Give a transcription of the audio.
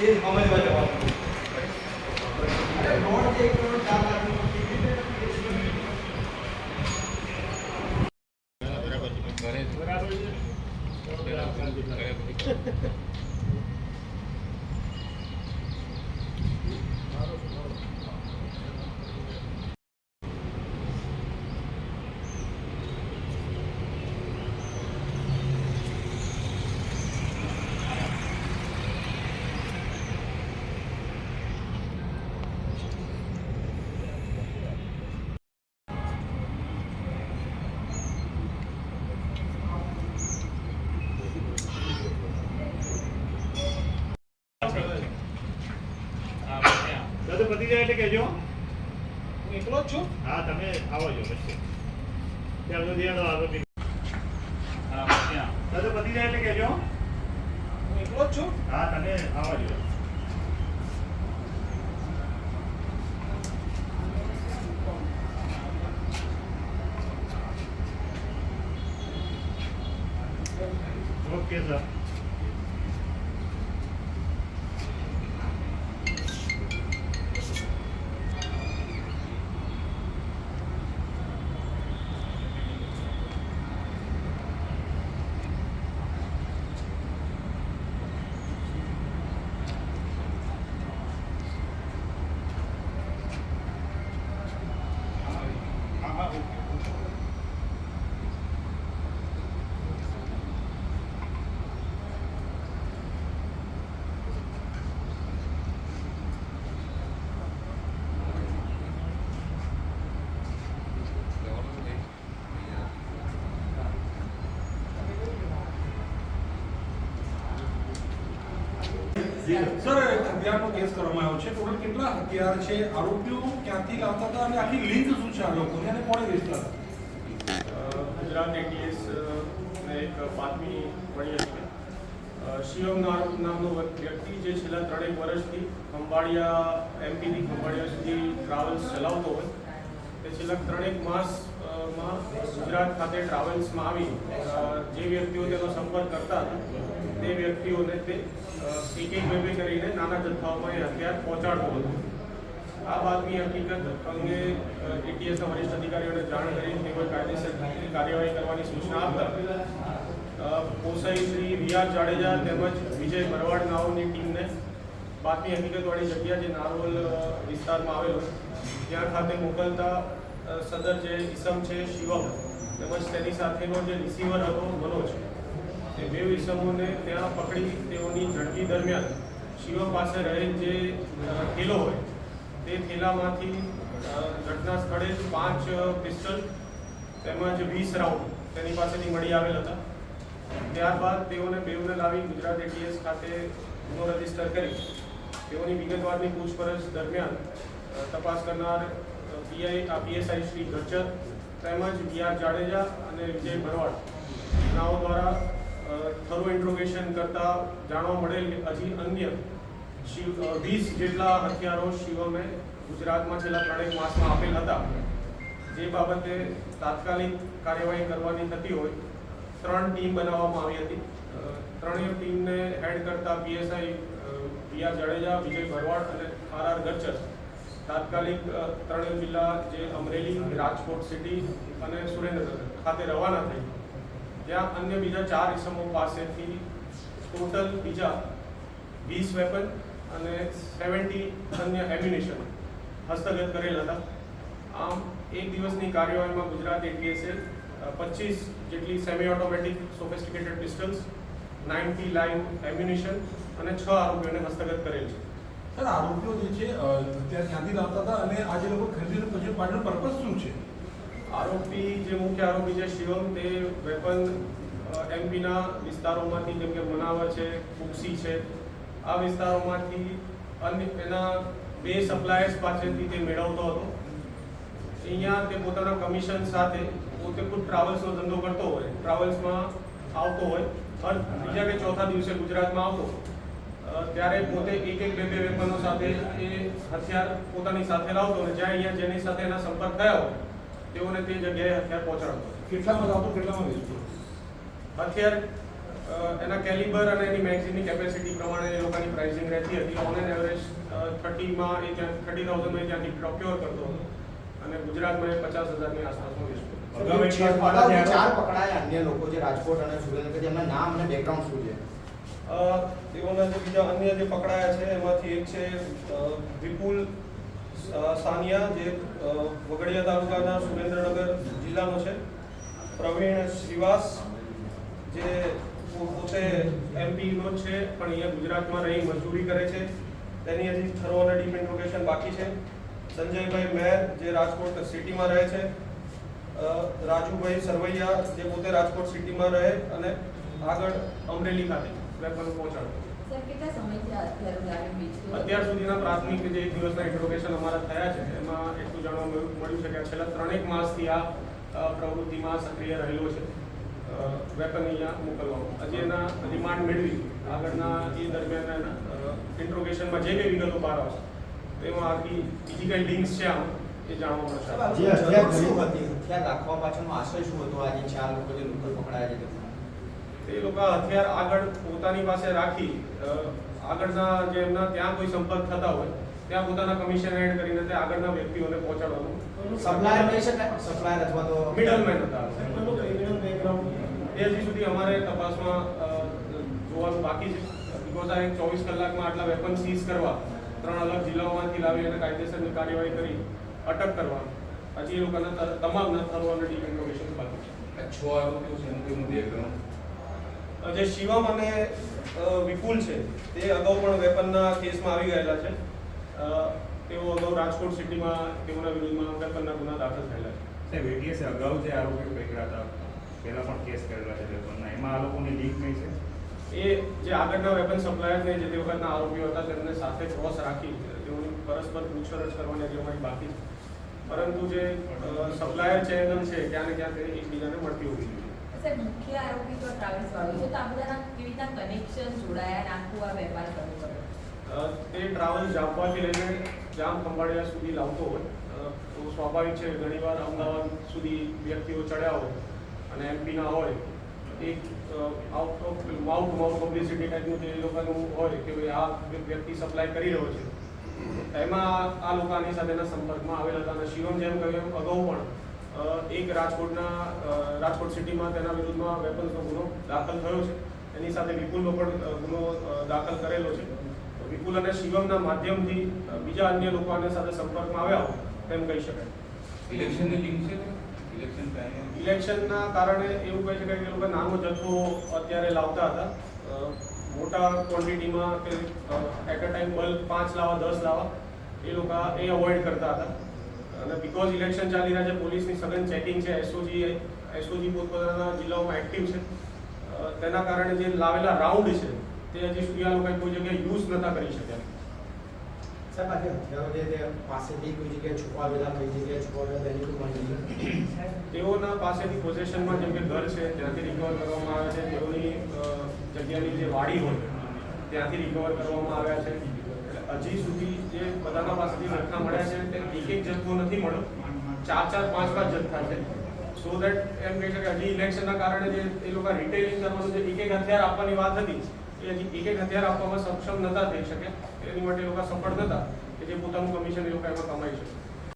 એ સમજવા જવાનું અરે રોડ જે એક કરોડ ચાર લાખનો કેવી રીતે દાદા પતી જાય એટલે કહેજો. હું એકલો જ છું? હા તમે આવો જો પછી ત્યાં સુધી આવો આરોપી બધું પતી જાય એટલે કહેજો. હું એકલો જ છું? હા તમે આવો જો. Okay sir. સર હત્યાનો કેસ કરવામાં આવ્યો છે. ટોટલ કેટલા હથિયાર છે આરોપીઓ ક્યાંથી લાવતા હતા અને આખી લિંક શું છે આ લોકોની અને કોણે વેચતા હતા? ગુજરાત એટીએસ ને એક બાતમી મળી હતી શિવમ નામનો વ્યક્તિ જે છેલ્લા ત્રણેક વર્ષથી ખંભાળિયા એમપીથી ખંભાળિયા સુધી ટ્રાવેલ્સ ચલાવતો હોય તે છેલ્લા ત્રણેક માસમાં ગુજરાત ખાતે ટ્રાવેલ્સમાં આવી જે વ્યક્તિઓ તેનો સંપર્ક કરતા હતા તે વ્યક્તિઓને તે પીકિંગ એક એક બે બે કરીને નાના જથ્થાઓમાં એ હથિયાર પહોંચાડતો હતો. આ વાતની હકીકત અંગે એટીએસના વરિષ્ઠ અધિકારીઓને જાણ કરી તેમજ કાયદેસર કાર્યવાહી કરવાની સૂચના આપતા પોસાઈ શ્રી રિયા જાડેજા તેમજ વિજય ભરવાડ નાઓની ટીમને બાતમી હકીકતવાળી જગ્યા જે નારોલ વિસ્તારમાં આવેલો, ત્યાં ખાતે મોકલતા સદર જે ઈસમ છે, શિવમ, તેમજ તેની સાથેનો જે રિસીવર હતો, મનોજ તે બે ઈસમોને ત્યાં પકડી તેઓની ઝડપી દરમિયાન શિવ પાસે રહેલ જે થેલો હોય, તે થેલામાંથી ઘટના સ્થળે પાંચ પિસ્ટલ, તેમજ વીસ રાઉન્ડ તેની પાસેથી મળી આવેલ હતા. ત્યારબાદ તેઓને બેઉને લાવી ગુજરાત એટીએસ ખાતે ગુનો રજિસ્ટર કરી, તેઓની વિગતવારની પૂછપરછ દરમિયાન તપાસ કરનાર પીઆઈ આ પીએસઆઈ શ્રી ગચ્છર તેમજ બી આર જાડેજા અને વિજય ભરવાડ નાઓ દ્વારા થરો ઇન્ટ્રોગેશન કરતા જાણવા મળેલ કે હજી અન્ય શિવ વીસ જેટલા હથિયારો શિવમે ગુજરાતમાં છેલ્લા ત્રણેક માસમાં આપેલ હતા. જે બાબતે તાત્કાલિક કાર્યવાહી કરવાની થતી હોય, ત્રણ ટીમ બનાવવામાં આવી હતી. ત્રણેય ટીમને હેડ કરતા પીએસઆઈ પિયા જાડેજા, વિજય ભરવાડ અને આર આર ગચ્ચર તાત્કાલિક ત્રણેય જિલ્લા જે અમરેલી, રાજકોટ સિટી અને સુરેન્દ્રનગર ખાતે રવાના થઈ. ત્યાં અન્ય બીજા ચાર ઇસમો પાસેથી ટોટલ બીજા વીસ વેપન અને સેવન્ટી અન્ય એમ્યુનેશન હસ્તગત કરેલ હતા. આમ એક દિવસની કાર્યવાહીમાં ગુજરાત એટીએસએ પચીસ જેટલી semi automatic sophisticated pistols ninety line ammunition અને છ આરોપીઓને હસ્તગત કરેલ છે. સર, આરોપીઓ જે છે અત્યારે ત્યાંથી લાવતા હતા અને આજે લોકો ખરીદીને પછી પાડવાનો પર્પઝ શું છે? આરોપી, જે મુખ્ય આરોપી છે શિવમ, તે વેપન એમપીના વિસ્તારોમાંથી જેમ કે મનાવર છે કુક્ષી છે. આ વિસ્તારોમાંથી અન્ય, એના બે સપ્લાયર્સ પાસેથી તે મેળવતો હતો. અહીંયા તે પોતાના કમિશન સાથે પોતે ખુદ ટ્રાવેલ્સનો ધંધો કરતો હોય ટ્રાવેલ્સમાં આવતો હોય, હર બીજા કે ચોથા દિવસે ગુજરાતમાં આવતો ત્યારે પોતે એક એક, બે બે વેપનો સાથે એ હથિયાર પોતાની સાથે લાવતો અને જ્યાં અહીંયા જેની સાથે એના સંપર્ક થયા હોય તેઓને તે જગ્યાએ હથિયાર પહોંચાડતો કેટલામાં લાવતો કેટલામાં વેચતો હથિયાર એના કેલિબર અને એની મેગઝીનની કેપેસિટી પ્રમાણે એ લોકોની પ્રાઇસિંગ રહેતી હતી. ઓન એન એવરેજ થર્ટીમાં એ ત્યાં થર્ટી થાઉઝન્ડમાં ત્યાંથી પ્રોક્યોર કરતો હતો. અને ગુજરાતમાં એ પચાસ હજારની આસપાસમાં વેચતો ચાર પકડાયા અન્ય લોકો જે રાજકોટ અને સુરેન્દ્રનગર જેમના નામ અને બેકગ્રાઉન્ડ શું છે? અ, તેઓના જે બીજા અન્ય જે પકડાયા છે એમાંથી એક છે વિપુલ સાનિયા જે વગડિયા તાલુકાના સુરેન્દ્રનગર જિલ્લાનો છે. પ્રવીણ શ્રીવાસ જે પોતે એમપીનો છે, પણ અહીંયા ગુજરાતમાં રહી, મજૂરી કરે છે. તેની હજી થરો અને લોકેશન બાકી છે. સંજયભાઈ મેર જે રાજકોટ સિટીમાં રહે છે. રાજુભાઈ સરવૈયા જે પોતે રાજકોટ સિટીમાં રહે અને આગળ અમરેલી ખાતે વેપન પહોંચાડતો અત્યાર સુધીના પ્રાથમિક જે એક દિવસના ઇન્ટ્રોગેશન અમારા થયા છે એમાં એટલું જાણવા મળ્યું છે કે છેલ્લા ત્રણેક માસથી આ પ્રવૃત્તિમાં સક્રિય રહેલો છે. વેપન અહીંયા મોકલવામાં. હજી એના રિમાન્ડ મેળવી. આગળના એ દરમિયાન એના ઇન્ટ્રોગેશનમાં જે કંઈ વિગતો બહાર આવશે તેમાં આખી બીજી કઈ લિંક્સ છે આમ એ જાણવા મળશે. જે હથિયાર શું હતી હથિયાર રાખવા પાછળનો આશય શું હતો? આ જે ચાર લોકો જે લોકલ પકડાયા છે? તે લોકો હથિયાર આગળ પોતાની પાસે રાખી આગળના જે એમના ત્યાં કોઈ સંપર્ક થતા હોય ત્યાં પોતાના કમિશન એડ કરીને તે આગળના વ્યક્તિઓને પહોંચાડવાનું. સપ્લાયર કહી શકાય સપ્લાયર અથવા તો મિડલમેન હતા. એ હજી સુધી અમારે તપાસમાં જોવાનું બાકી છે. બીકોઝ આ એક ચોવીસ કલાકમાં આટલા વેપન સીઝ કરવા ત્રણ અલગ જિલ્લાઓમાંથી લાવી અને કાયદેસરની કાર્યવાહી કરી અટક કરવા. હજી એ લોકોના તમામ તમામના થરો અને ડીપ ઇન્ફોર્મેશન બાકી છે. છ આરોપીઓ છે કેવું બેકગ્રાઉન્ડ જે શિવમ અને વિપુલ છે તે અગાઉ પણ વેપનના કેસમાં આવી ગયેલા છે. તેઓ અગાઉ રાજકોટ સિટીમાં તેઓના વિરુદ્ધમાં વેપનના ગુના દાખલ થયેલા છે. એટીએસે અગાઉ જે આરોપીઓ પકડ્યા હતા પહેલા પણ કેસ કરેલા છે વેપનના. એમાં આ લોકોની લીક નહીં છે? એ જે આગળના વેપન સપ્લાયરને જે તે વખતના આરોપીઓ હતા તેમને સાથે ક્રોસ રાખી તેઓની પરસ્પર પૂછપરછ કરવાની હજી અમારી બાકી છે. પરંતુ જે સપ્લાયર ચેનલ છે ક્યાં ને ક્યાં એકબીજાને મળતી હોવી જોઈએ ટ્રાવેલ્સ કેવી રીતના કનેક્શન જોડાયા આખું આ વેપાર શરૂ તે ટ્રાવેલ જામવાથી લઈને જામ ખંભાળિયા સુધી લાવતો હોય. તો સ્વાભાવિક છે, ઘણીવાર અમદાવાદ સુધી વ્યક્તિઓ ચડ્યા હોય અને એમપીના હોય. એક out of mouth mouth publicity ટાઈપનું જે લોકોનું હોય કે ભાઈ આ વ્યક્તિ સપ્લાય કરી રહ્યો છે. એમાં આ લોકો આની સાથેના સંપર્કમાં આવેલા હતા અને શિવમ જેમ કહ્યું, અગાઉ પણ એક રાજકોટના રાજકોટ સિટીમાં તેના વિરુદ્ધમાં વેપન્સનો ગુનો દાખલ થયો છે. એની સાથે વિપુલનો પણ ગુનો દાખલ કરેલો છે. વિપુલ અને શિવમના માધ્યમથી બીજા અન્ય લોકો આની સાથે સંપર્કમાં આવ્યા હોય તેમ કહી શકાય. ઇલેક્શનની લિંક છે ઇલેક્શન ઇલેક્શનના કારણે એવું કહી શકાય કે લોકો નાનો જથ્થો અત્યારે લાવતા હતા. મોટા ક્વોન્ટિટીમાં કે એટ અ ટાઈમ બલ્ક પાંચ લાવા દસ લાવા એ લોકો એ અવોઇડ કરતા હતા. અને બીકોઝ ઇલેક્શન ચાલી રહ્યા છે પોલીસની સઘન ચેકિંગ છે એસઓજી એસઓજી પોતપોતાના જિલ્લાઓમાં એક્ટિવ છે. તેના કારણે જે લાવેલા રાઉન્ડ છે તે હજી સુધી આ લોકોએ કોઈ જગ્યાએ યુઝ નતા કરી શક્યા. સાહેબ આજે હથિયારો જે તે પાસેથી કોઈ જગ્યાએ છુપાવેલા કઈ જગ્યાએ છુપાવેલા તેની કોઈ તેઓના પાસેથી પોઝેશનમાં જેમ કે ઘર છે ત્યાંથી રિકવર કરવામાં આવે છે તેઓની જગ્યાની જે વાડી હોય ત્યાંથી રિકવર કરવામાં આવ્યા છે. હજી સુધી જે બધાના પાસેથી નખા મળ્યા છે, તે એક એક જથ્થો નથી મળ્યો. ચાર ચાર, પાંચ પાંચ જથ્થા છે. સો દેટ એમ કહી શકાય, હજી ઇલેક્શનના કારણે જે એ લોકો રિટેલિંગ કરવાનું જે એક એક હથિયાર આપવાની વાત હતી, એ હજી એક એક હથિયાર આપવામાં સક્ષમ નતા થઈ શકે. એની માટે એ લોકો સફળ નતા કે જે પોતાનું કમિશન એ લોકો એમાં કમાઈ શકે.